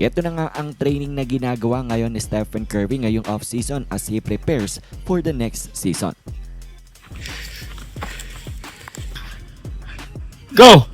Ito na nga ang training na ginagawa ngayon ni Stephen Curry ngayong off-season as he prepares for the next season. Go!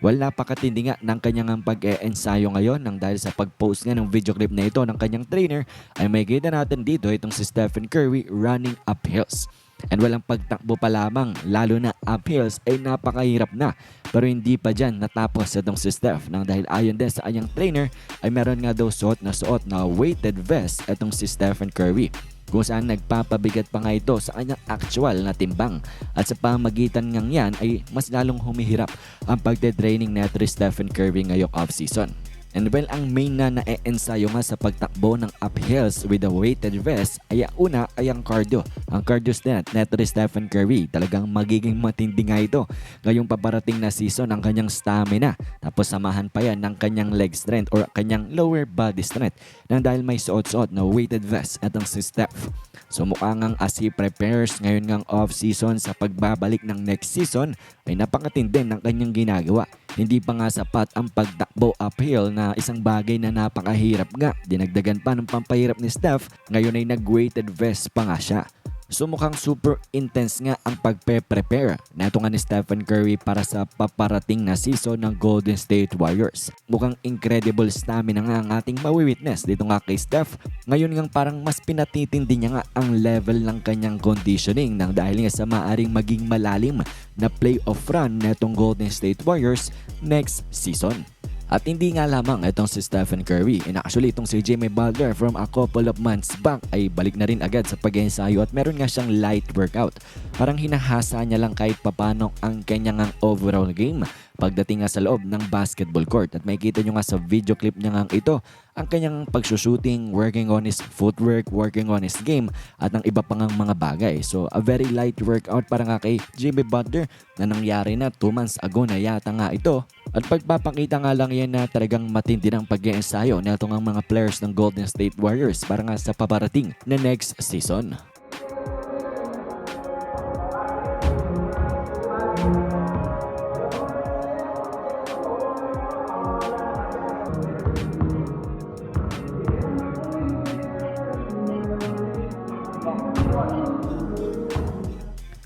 Well, napakatindi nga ng kanyang pag-e-ensayo ngayon nang dahil sa pag-post nga ng video clip na ito ng kanyang trainer ay may kita natin dito itong si Stephen Curry running uphills. And walang pagtakbo pa lamang, lalo na uphills ay napakahirap na. Pero hindi pa dyan natapos itong si Steph nang dahil ayon din sa kanyang trainer ay meron nga daw suot na suot na weighted vest itong si Stephen Curry kung saan nagpapabigat pa nga ito sa kanyang actual na timbang. At sa pamagitan ngang yan ay mas lalong humihirap ang pagte-training na Stephen Curry ngayong off-season. And well, ang main na na-ensayo nga sa pagtakbo ng uphills with a weighted vest ay una ay ang cardio. Ang cardio stat na ni Stephen Curry talagang magiging matindi nga ito ngayong paparating na season ang kanyang stamina. Tapos samahan pa yan ng kanyang leg strength or kanyang lower body strength nang dahil may suot-suot na weighted vest at ang si Steph. So mukha ngang as he prepares ngayon ngang off-season sa pagbabalik ng next season ay napakatindi ng kanyang ginagawa. Hindi pa nga sapat ang pagtakbo uphill na isang bagay na napakahirap nga. Dinagdagan pa ng pampahirap ni Steph, ngayon ay nag-weighted vest pa nga siya. So mukhang super intense nga ang pagpe-prepare na ito nga ni Stephen Curry para sa paparating na season ng Golden State Warriors. Mukhang incredible stamina nga ang ating mawi-witness dito nga kay Steph. Ngayon nga parang mas pinatitindi niya nga ang level ng kanyang conditioning nang dahil nga sa maaring maging malalim na playoff run na itong Golden State Warriors next season. At hindi nga lamang itong si Stephen Curry. And actually itong si Jimmy Butler from a couple of months back ay balik na rin agad sa pag-ensayo at meron nga siyang light workout. Parang hinahasa niya lang kahit papano ang kanyang ang overall game pagdating nga sa loob ng basketball court. At makikita nyo nga sa video clip niya nga ito ang kanyang pagsushooting, working on his footwork, working on his game at ang iba pang mga bagay. So a very light workout para nga kay Jimmy Butler na nangyari na 2 months ago na yata nga ito at pagpapakita nga lang yan na talagang matindi ng pag-iensayo na itong mga players ng Golden State Warriors para nga sa paparating na next season.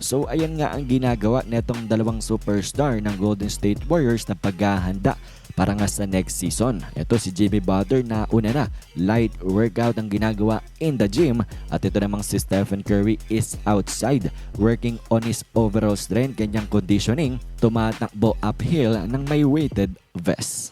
So ayan nga ang ginagawa netong dalawang superstar ng Golden State Warriors na paghahanda para nga sa next season. Ito si Jimmy Butler na una na light workout ang ginagawa in the gym at ito namang si Stephen Curry is outside working on his overall strength, kanyang conditioning, tumatakbo uphill ng may weighted vest.